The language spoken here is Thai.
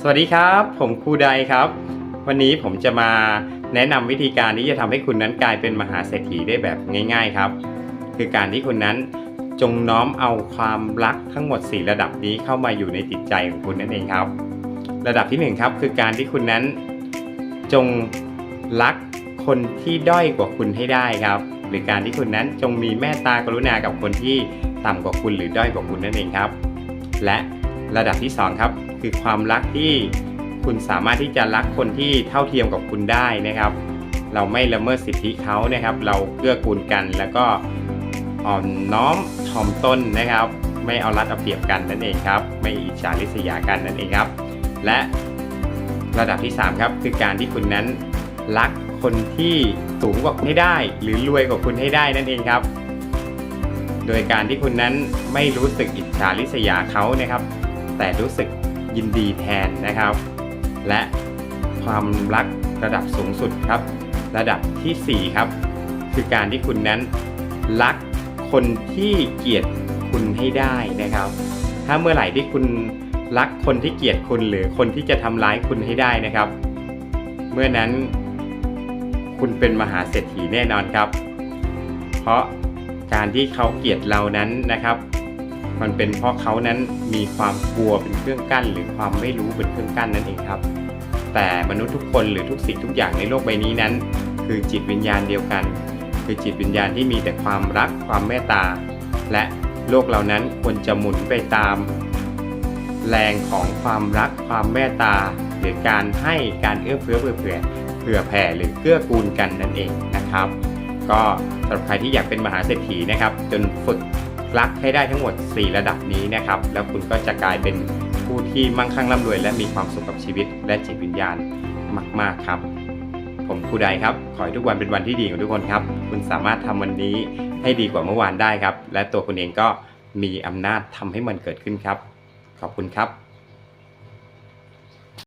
สวัสดีครับ ผมครูไดครับ วันนี้ผมจะมาแนะนำวิธีการที่จะทำให้คุณนั้นกลายเป็นมหาเศรษฐีได้แบบง่าย ๆครับ คือการที่คุณนั้นจงน้อมเอาความรักทั้งหมด 4 ระดับนี้เข้ามาอยู่ในจิตใจของคุณนั่นเองครับ ระดับที่ 1 ครับ คือการที่คุณนั้นจงรักคนที่ด้อยกว่าคุณให้ได้ครับ หรือการที่คุณนั้นจงมีเมตตากรุณากับคนที่ต่ำกว่าคุณหรือด้อยกว่าคุณนั่นเองครับ และ ระดับที่สองครับ คือความรักที่คุณสามารถที่จะรักคนที่เท่าเทียมกับคุณได้นะครับ เราไม่ละเมิดสิทธิเขานะครับ เราเกื้อกูลกันแล้วก็อ่อนน้อมถ่อมตนนะครับ ไม่เอารัดเอาเปรียบกันนั่นเองครับ ไม่อิจฉาริษยากันนั่นเองครับ และระดับที่สามครับ คือการที่คุณนั้นรักคนที่สูงกว่าคุณให้ได้ หรือรวยกว่าคุณให้ได้นั่นเองครับ โดยการที่คุณนั้นไม่รู้สึกอิจฉาริษยาเขานะครับ แต่รู้สึกยินดีแทนนะครับ และความรักระดับสูงสุดครับ ระดับทีสี่ 4 ครับ คือการที่คุณนั้นรักคนที่เกลียดคุณให้ได้นะครับ ถ้าเมื่อไหร่ที่คุณรักคนที่เกลียดคุณหรือคนที่จะทำร้ายคุณให้ได้นะครับ เมื่อนั้นคุณเป็นมหาเศรษฐีแน่นอนครับ เพราะการที่เขาเกลียดเรานั้นนะครับ มันเป็นเพราะเขานั้นมีความกลัวเป็นเครื่องกั้น หรือความไม่รู้เป็นเครื่องกั้นนั่นเองครับ แต่มนุษย์ทุกคนหรือทุกสิ่งทุกอย่างในโลกใบนี้นั้น คือจิตวิญญาณเดียวกัน คือจิตวิญญาณที่มีแต่ความรักความเมตตา และโลกเหล่านั้นควรจะหมุนไปตาม แรงของความรักความเมตตา หรือการให้การเอื้อเฟื้อเผื่อเผื่อเผื่อแผ่หรือเกื้อกูลกันนั่นเองนะครับ ก็สำหรับใครที่อยากเป็นมหาเศรษฐีนะครับ จนฝึก รักให้ได้ทั้งหมด 4 ระดับนี้นะครับ แล้วคุณก็จะกลายเป็นผู้ที่มั่งคั่งร่ำรวย และมีความสุขกับชีวิตและจิตวิญญาณมาก ๆ ครับ ผมครูใดครับ ขอให้ทุกวันเป็นวันที่ดีของทุกคนครับ คุณสามารถทำวันนี้ให้ดีกว่าเมื่อวานได้ครับ และตัวคุณเองก็มีอำนาจทำให้มันเกิดขึ้นครับ ขอบคุณครับ